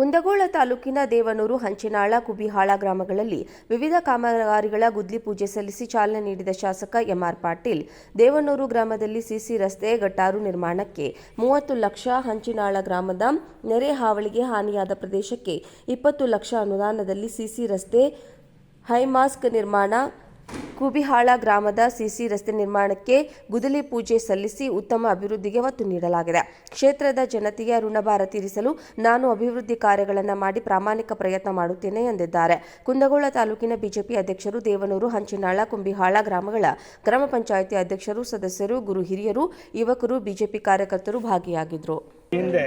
ಕುಂದಗೋಳ ತಾಲೂಕಿನ ದೇವನೂರು, ಹಂಚಿನಾಳ, ಕುಬಿಹಾಳ ಗ್ರಾಮಗಳಲ್ಲಿ ವಿವಿಧ ಕಾಮಗಾರಿಗಳ ಗುದ್ಲಿ ಪೂಜೆ ಸಲ್ಲಿಸಿ ಚಾಲನೆ ನೀಡಿದ ಶಾಸಕ ಎಂಆರ್ ಪಾಟೀಲ್, ದೇವನೂರು ಗ್ರಾಮದಲ್ಲಿ ಸಿಸಿ ರಸ್ತೆ ಗಟ್ಟಾರು ನಿರ್ಮಾಣಕ್ಕೆ ಮೂವತ್ತು ಲಕ್ಷ, ಹಂಚಿನಾಳ ಗ್ರಾಮದ ನೆರೆ ಹಾವಳಿಗೆ ಹಾನಿಯಾದ ಪ್ರದೇಶಕ್ಕೆ ಇಪ್ಪತ್ತು ಲಕ್ಷ ಅನುದಾನದಲ್ಲಿ ಸಿಸಿ ರಸ್ತೆ ಹೈಮಾಸ್ಕ್ ನಿರ್ಮಾಣ ಕುಬಿಹಾಳ ಗ್ರಾಮದ ಸಿಸಿ ರಸ್ತೆ ನಿರ್ಮಾಣಕ್ಕೆ ಗುದಲಿ ಪೂಜೆ ಸಲ್ಲಿಸಿ ಉತ್ತಮ ಅಭಿವೃದ್ಧಿಗೆ ಒತ್ತು ನೀಡಲಾಗಿದೆ. ಕ್ಷೇತ್ರದ ಜನತೆಗೆ ಋಣಭಾರ ತೀರಿಸಲು ನಾನು ಅಭಿವೃದ್ಧಿ ಕಾರ್ಯಗಳನ್ನು ಮಾಡಿ ಪ್ರಾಮಾಣಿಕ ಪ್ರಯತ್ನ ಮಾಡುತ್ತೇನೆ ಎಂದಿದ್ದಾರೆ. ಕುಂದಗೋಳ ತಾಲೂಕಿನ ಬಿಜೆಪಿ ಅಧ್ಯಕ್ಷರು ದೇವನೂರು, ಹಂಚಿನಾಳ, ಕುಂಬಿಹಾಳ ಗ್ರಾಮಗಳ ಗ್ರಾಮ ಪಂಚಾಯಿತಿ ಅಧ್ಯಕ್ಷರು, ಸದಸ್ಯರು, ಗುರು ಹಿರಿಯರು, ಯುವಕರು, ಬಿಜೆಪಿ ಕಾರ್ಯಕರ್ತರು ಭಾಗಿಯಾಗಿದ್ದರು ಹಿಂದೆ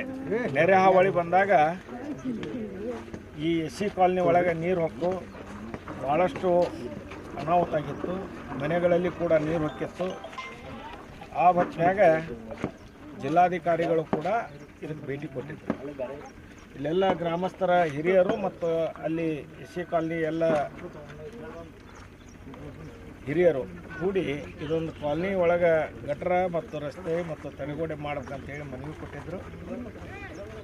ನೆರೆ ಹಾವಳಿ ಬಂದಾಗ ಈ ಎಸ್ ಸಿ ಕಾಲನಿ ಒಳಗೆ ನೀರು ಹೊಕ್ಕು ಭಾಳಷ್ಟು ಅನಾಹುತ ಆಗಿತ್ತು ಮನೆಗಳಲ್ಲಿ ಕೂಡ ನೀರು ಹೊಕ್ಕಿತ್ತು. ಆ ಹೊತ್ತಿನಾಗ ಜಿಲ್ಲಾಧಿಕಾರಿಗಳು ಕೂಡ ಇದಕ್ಕೆ ಭೇಟಿ ಕೊಟ್ಟಿದ್ದರು ಇಲ್ಲೆಲ್ಲ ಗ್ರಾಮಸ್ಥರ ಹಿರಿಯರು ಮತ್ತು ಅಲ್ಲಿ ಎಸ್ ಕಾಲನಿ ಎಲ್ಲ ಹಿರಿಯರು ಕೂಡಿ ಇದೊಂದು ಕಾಲನಿ ಒಳಗೆ ಗಟ್ರ ಮತ್ತು ರಸ್ತೆ ಮತ್ತು ತಡೆಗೋಡೆ ಮಾಡ್ಬೇಕಂತೇಳಿ ಮನವಿ ಕೊಟ್ಟಿದ್ದರು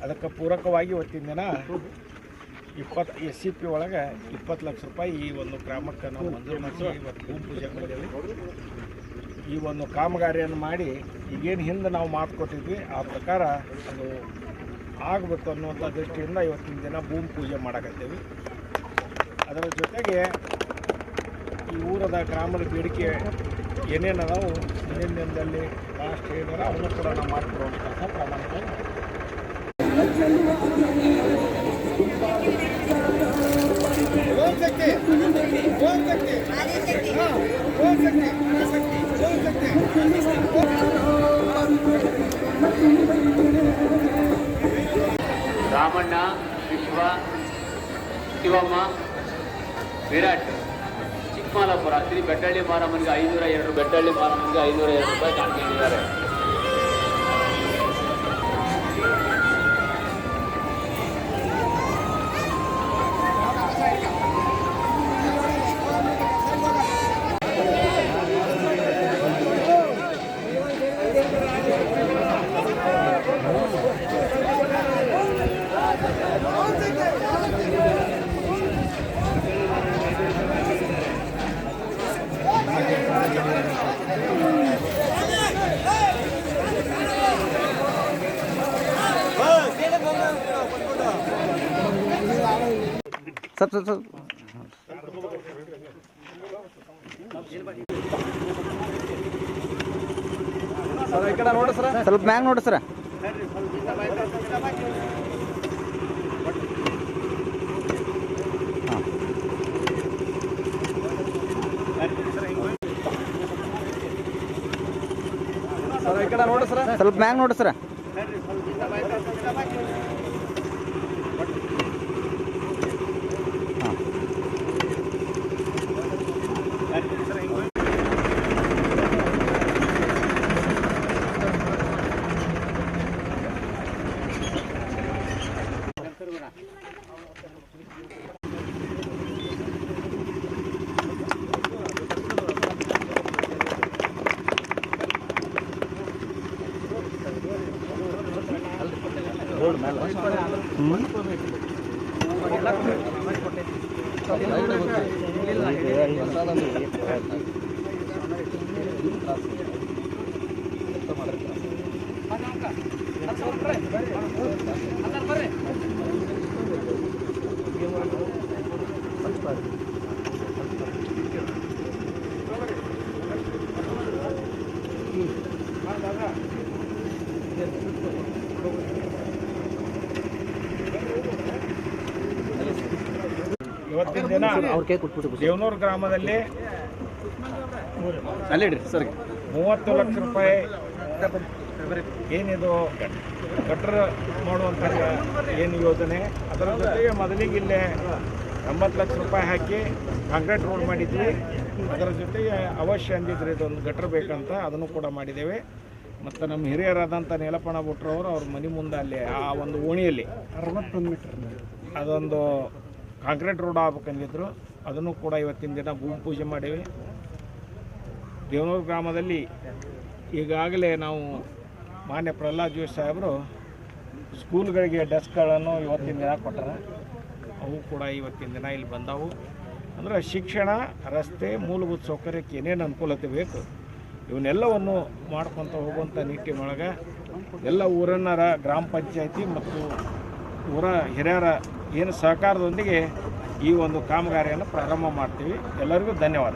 ಅದಕ್ಕೆ ಪೂರಕವಾಗಿ ಇವತ್ತಿನ ದಿನ ಇಪ್ಪತ್ತು ಎಸ್ ಸಿ ಪಿ ಒಳಗೆ ಇಪ್ಪತ್ತು ಲಕ್ಷ ರೂಪಾಯಿ ಈ ಒಂದು ಗ್ರಾಮಕ್ಕೆ ನಾವು ಮಂಜೂರು ಮಾಡಿಸಿ ಇವತ್ತು ಭೂಮಿ ಪೂಜೆ ಮಾಡಿದ್ದೇವೆ. ಈ ಒಂದು ಕಾಮಗಾರಿಯನ್ನು ಮಾಡಿ ಈಗೇನು ಹಿಂದೆ ನಾವು ಮಾತು ಆ ಪ್ರಕಾರ ಅದು ಆಗಬೇಕು ಅನ್ನುವಂಥ ದೃಷ್ಟಿಯಿಂದ ಇವತ್ತಿನ ದಿನ ಭೂಮಿ ಪೂಜೆ ಮಾಡಕತ್ತೇವೆ. ಅದರ ಜೊತೆಗೆ ಈ ಊರದ ಗ್ರಾಮದ ಬೇಡಿಕೆ ಏನೇನು ಅದಾವು ಮುಂದಿನ ದಿನದಲ್ಲಿ ಲಾಸ್ಟ್ ಹೇಳಿದಾರೆ ಅವನ್ನೂ ಕೂಡ ನಾವು ಮಾಡಿಕೊಡುವಂಥ ಕೆಲಸ ರಾಮಣ್ಣ, ವಿಶ್ವ, ಶಿವಮ್ಮ, ವಿರಾಟ್, ಚಿಕ್ಕಮಲಾಪುರ, ಶ್ರೀ ಬೆಟ್ಟಳ್ಳಿ ಮಾರಮ್ಮನಿಗೆ ಐನೂರ ಎರಡು, ಬೆಟ್ಟಳ್ಳಿ ಮಾರಮ್ಮನಿಗೆ ಐನೂರ ಎರಡು ರೂಪಾಯಿ ಕಾಣ್ಕೊಂಡಿದ್ದಾರೆ ಸ್ವಲ್ಪ ಸ್ವಲ್ಪ ಸ್ವಲ್ಪ ಸ್ವಲ್ಪ ಮ್ಯಾಗ ನೋಡಿ ಸರ. ಸ್ವಲ್ಪ ಮ್ಯಾಗ ನೋಡಿ ಸರ. ಬರ್ರಿ ಇವತ್ತಿನ ದಿನ ದೇವನೂರು ಗ್ರಾಮದಲ್ಲಿ ಮೂವತ್ತು ಲಕ್ಷ ರೂಪಾಯಿ ಏನಿದು ಗಟ್ರ ಮಾಡುವಂಥ ಏನು ಯೋಜನೆ? ಅದರ ಜೊತೆಗೆ ಮೊದಲಿಗೆ ಇಲ್ಲೇ ಎಂಬತ್ತು ಲಕ್ಷ ರೂಪಾಯಿ ಹಾಕಿ ಕಾಂಕ್ರೀಟ್ ರೋಡ್ ಮಾಡಿದ್ವಿ. ಅದರ ಜೊತೆಗೆ ಅವಶ್ಯ ಅಂದಿದ್ರೆ ಇದೊಂದು ಗಟ್ಟರ್ ಬೇಕಂತ ಅದನ್ನು ಕೂಡ ಮಾಡಿದ್ದೇವೆ. ಮತ್ತು ನಮ್ಮ ಹಿರಿಯರಾದಂಥ ನೀಲಪಣ ಅವರು ಅವ್ರ ಮನೆ ಮುಂದೆ ಅಲ್ಲಿ ಆ ಒಂದು ಓಣಿಯಲ್ಲಿ ಅರವತ್ತೊಂದು ಮೀಟರ್. ಅದೊಂದು ಕಾಂಕ್ರೀಟ್ ರೋಡ್ ಆಗ್ಬೇಕಂದಿದ್ರು ಅದನ್ನು ಕೂಡ ಇವತ್ತಿನ ದಿನ ಭೂಮಿ ಪೂಜೆ ಮಾಡೀವಿ. ದೇವನೂರು ಗ್ರಾಮದಲ್ಲಿ ಈಗಾಗಲೇ ನಾವು ಮಾನ್ಯ ಪ್ರಹ್ಲಾದ್ ಜೋಶಿ ಸಾಹೇಬರು ಸ್ಕೂಲ್ಗಳಿಗೆ ಡೆಸ್ಕ್ಗಳನ್ನು ಇವತ್ತಿನ ದಿನ ಕೊಟ್ಟರೆ. ಅವು ಕೂಡ ಇವತ್ತಿನ ದಿನ ಇಲ್ಲಿ ಬಂದವು. ಅಂದರೆ ಶಿಕ್ಷಣ, ರಸ್ತೆ, ಮೂಲಭೂತ ಸೌಕರ್ಯಕ್ಕೆ ಏನೇನು ಅನುಕೂಲತೆ ಬೇಕು, ಇವನ್ನೆಲ್ಲವನ್ನು ಮಾಡ್ಕೊತ ಹೋಗುವಂಥ ನಿಟ್ಟಿನೊಳಗೆ ಎಲ್ಲ ಊರನ್ನರ ಗ್ರಾಮ ಪಂಚಾಯತಿ ಮತ್ತು ಊರ ಹಿರಿಯರ ಏನು ಸಹಕಾರದೊಂದಿಗೆ ಈ ಒಂದು ಕಾಮಗಾರಿಯನ್ನು ಪ್ರಾರಂಭ ಮಾಡ್ತೀವಿ. ಎಲ್ಲರಿಗೂ ಧನ್ಯವಾದ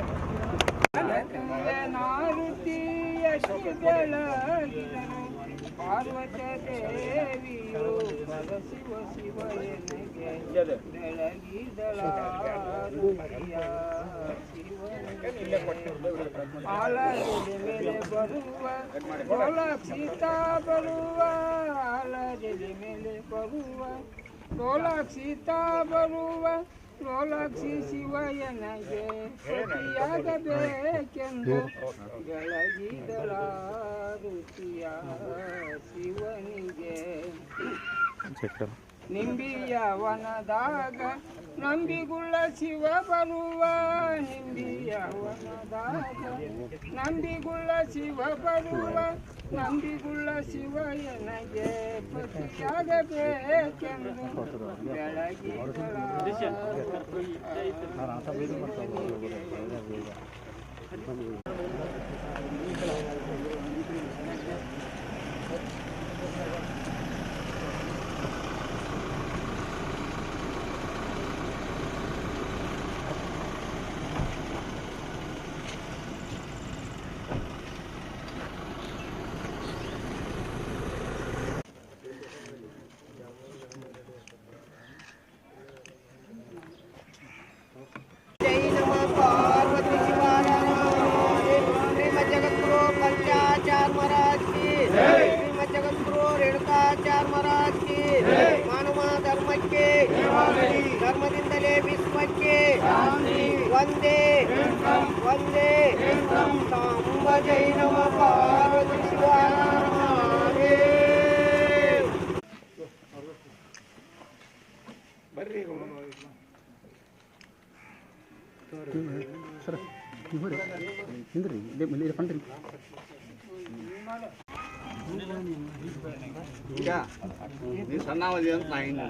ಬರುವ ಮೇಲೆ ಬರುವ ಸೀತಾ ಬರುವ, ಲೋಲಾಕ್ಷಿ ಶಿವಯನಗೆ ಸತಿಯಾಗಬೇಕೆಂದು ರುಚಿಯ ಶಿವನಿಗೆ. ನಿಂಬಿಯ ವನದಾಗ ನಂಬಿಗುಳ್ಳ ಶಿವ ಬರುವ, ನಿಂಬಿಯ ವನದಾಗ ನಂಬಿಗುಳ್ಳ ಶಿವ ಬರುವ ನಂಬಿಗುಳ್ಳ ಶಿವಯ್ಯನಗೆ ಪತಿಯಾಗಬೇಕೆಂದು ಬೆಳಗಿದಳ ಒಂದೇ ಒಂದೇ ಸಾಂಬ ಜೈ ನಮ ಪಾರ್ವತಿ ಶಿವಾಯ ಬರ್ರಿ ಸರ್ ಹಿಂದ್ರಿ ಹಿಂದ್ರಿ ಇಲ್ಲೇ ಇಲ್ಲಿ ಫಂಡ್ರಿ ಈಗ ನೀ ಸಣ್ಣವದಿ ಅಂತ ನಾ ಹಿಂಗೆ